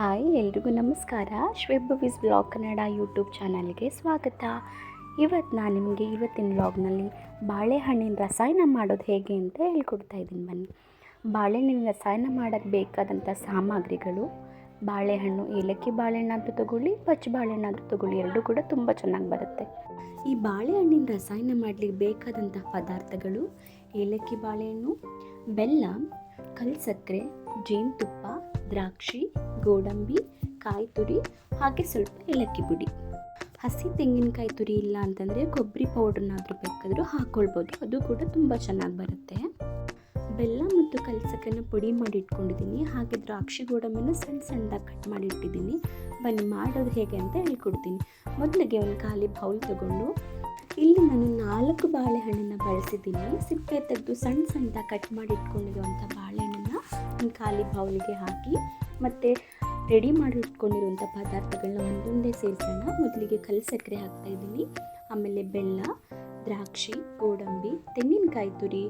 Hi, ಎಲ್ರಿಗೂ ನಮಸ್ಕಾರ. ಶ್ವೆಬ್ ವಿಸ್ ಬ್ಲಾಗ್ ಕನ್ನಡ ಯೂಟ್ಯೂಬ್ ಚಾನಲ್ಗೆ ಸ್ವಾಗತ. ಇವತ್ತು ನಾನು ನಿಮಗೆ ಇವತ್ತಿನ ಬ್ಲಾಗ್ನಲ್ಲಿ ಬಾಳೆಹಣ್ಣಿನ ರಸಾಯನ ಮಾಡೋದು ಹೇಗೆ ಅಂತ ಹೇಳ್ಕೊಡ್ತಾ ಇದ್ದೀನಿ ಬನ್ನಿ. ಬಾಳೆಹಣ್ಣಿನ ರಸಾಯನ ಮಾಡೋಕ್ಕೆ ಬೇಕಾದಂಥ ಸಾಮಗ್ರಿಗಳು, ಬಾಳೆಹಣ್ಣು, ಏಲಕ್ಕಿ ಬಾಳೆಹಣ್ಣಾದರೂ ತಗೊಳ್ಳಿ ಪಚ್ಚ ಬಾಳೆಹಣ್ಣಾದರೂ ತಗೊಳ್ಳಿ, ಎರಡೂ ಕೂಡ ತುಂಬ ಚೆನ್ನಾಗಿ ಬರುತ್ತೆ. ಈ ಬಾಳೆಹಣ್ಣಿನ ರಸಾಯನ ಮಾಡಲಿಕ್ಕೆ ಬೇಕಾದಂಥ ಪದಾರ್ಥಗಳು ಏಲಕ್ಕಿ ಬಾಳೆಹಣ್ಣು, ಬೆಲ್ಲ ಕಲ್ ಸಕ್ಕರೆ ಜೇನುತುಪ್ಪ ದ್ರಾಕ್ಷಿ, ಗೋಡಂಬಿ ಕಾಯಿ ತುರಿ ಹಾಗೆ ಸ್ವಲ್ಪ ಏಲಕ್ಕಿ ಪುಡಿ. ಹಸಿ ತೆಂಗಿನಕಾಯಿ ತುರಿ ಇಲ್ಲ ಅಂತಂದರೆ ಕೊಬ್ಬರಿ ಪೌಡ್ರನ್ನಾದರೂ ಬೇಕಾದರೂ ಹಾಕ್ಕೊಳ್ಬೋದು ಅದು ಕೂಡ ತುಂಬ ಚೆನ್ನಾಗಿ ಬರುತ್ತೆ. ಬೆಲ್ಲ ಮತ್ತು ಕಲ್ಸಕ್ಕನ್ನು ಪುಡಿ ಮಾಡಿ ಇಟ್ಕೊಂಡಿದ್ದೀನಿ. ಹಾಗೆ ದ್ರಾಕ್ಷಿ, ಗೋಡಂಬಿನ ಸಣ್ಣ ಸಣ್ಣದಾಗಿ ಕಟ್ ಮಾಡಿ ಇಟ್ಟಿದ್ದೀನಿ. ಬನ್ನಿ, ಮಾಡೋದು ಹೇಗೆ ಅಂತ ಹೇಳ್ಕೊಡ್ತೀನಿ. ಮೊದಲಿಗೆ ಒಂದು ಖಾಲಿ ಬೌಲ್ ತಗೊಂಡು ಇಲ್ಲಿ ನಾನು ನಾಲ್ಕು ಬಾಳೆಹಣ್ಣನ್ನು ಬಳಸಿದ್ದೀನಿ. ಸಿಪ್ಪೆ ತೆಗೆದು ಸಣ್ಣ ಸಣ್ಣದಾಗಿ ಕಟ್ ಮಾಡಿ ಇಟ್ಕೊಂಡಿರುವಂಥ ಬಾಳೆಹಣ್ಣನ್ನು ಒಂದು ಖಾಲಿ ಬೌಲಿಗೆ ಹಾಕಿ ಮತ್ತು ರೆಡಿ ಮಾಡಿ ಇಟ್ಕೊಂಡಿರುವಂಥ ಪದಾರ್ಥಗಳನ್ನ ಒಂದೊಂದೇ ಸೇರಿಸೋಣ. ಮೊದಲಿಗೆ ಕಲ್ಲು ಸಕ್ಕರೆ ಹಾಕ್ತಾಯಿದ್ದೀನಿ ಆಮೇಲೆ ಬೆಲ್ಲ, ದ್ರಾಕ್ಷಿ, ಗೋಡಂಬಿ, ತೆಂಗಿನಕಾಯಿ ತುರಿ,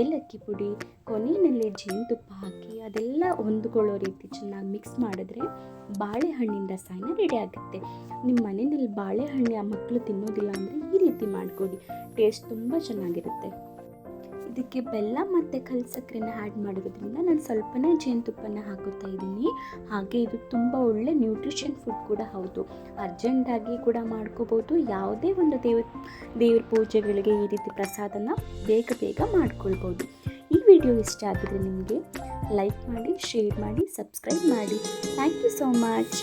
ಏಲಕ್ಕಿ ಪುಡಿ, ಕೊನೆಯಲ್ಲಿ ಜೇನುತುಪ್ಪ ಹಾಕಿ ಅದೆಲ್ಲ ಹೊಂದ್ಕೊಳ್ಳೋ ರೀತಿ ಚೆನ್ನಾಗಿ ಮಿಕ್ಸ್ ಮಾಡಿದ್ರೆ ಬಾಳೆಹಣ್ಣಿನ ರಸಾಯನ ರೆಡಿ ಆಗುತ್ತೆ. ನಿಮ್ಮ ಮನೆಯಲ್ಲಿ ಬಾಳೆಹಣ್ಣು ಆ ಮಕ್ಕಳು ತಿನ್ನೋದಿಲ್ಲ ಅಂದರೆ ಈ ರೀತಿ ಮಾಡಿಕೊಡಿ. ಟೇಸ್ಟ್ ತುಂಬ ಚೆನ್ನಾಗಿರುತ್ತೆ. ಇದಕ್ಕೆ ಬೆಲ್ಲ ಮತ್ತು ಕಲ್ ಸಕ್ಕರೆನ ಆ್ಯಡ್ ಮಾಡೋದ್ರಿಂದ ನಾನು ಸ್ವಲ್ಪನೇ ಜೇನುತುಪ್ಪನ ಹಾಕುತ್ತಾ ಇದ್ದೀನಿ. ಹಾಗೆ ಇದು ತುಂಬ ಒಳ್ಳೆ ನ್ಯೂಟ್ರಿಷನ್ ಫುಡ್ ಕೂಡ ಹೌದು. ಅರ್ಜೆಂಟಾಗಿ ಕೂಡ ಮಾಡ್ಕೋಬೋದು. ಯಾವುದೇ ಒಂದು ದೇವ್ರ ದೇವ್ರ ಪೂಜೆಗಳಿಗೆ ಈ ರೀತಿ ಪ್ರಸಾದನ ಬೇಗ ಬೇಗ ಮಾಡ್ಕೊಳ್ಬೋದು. ಈ ವಿಡಿಯೋ ಇಷ್ಟ ಆಗಿದ್ರೆ ನಿಮಗೆ ಲೈಕ್ ಮಾಡಿ ಶೇರ್ ಮಾಡಿ ಸಬ್ಸ್ಕ್ರೈಬ್ ಮಾಡಿ. Thank you so much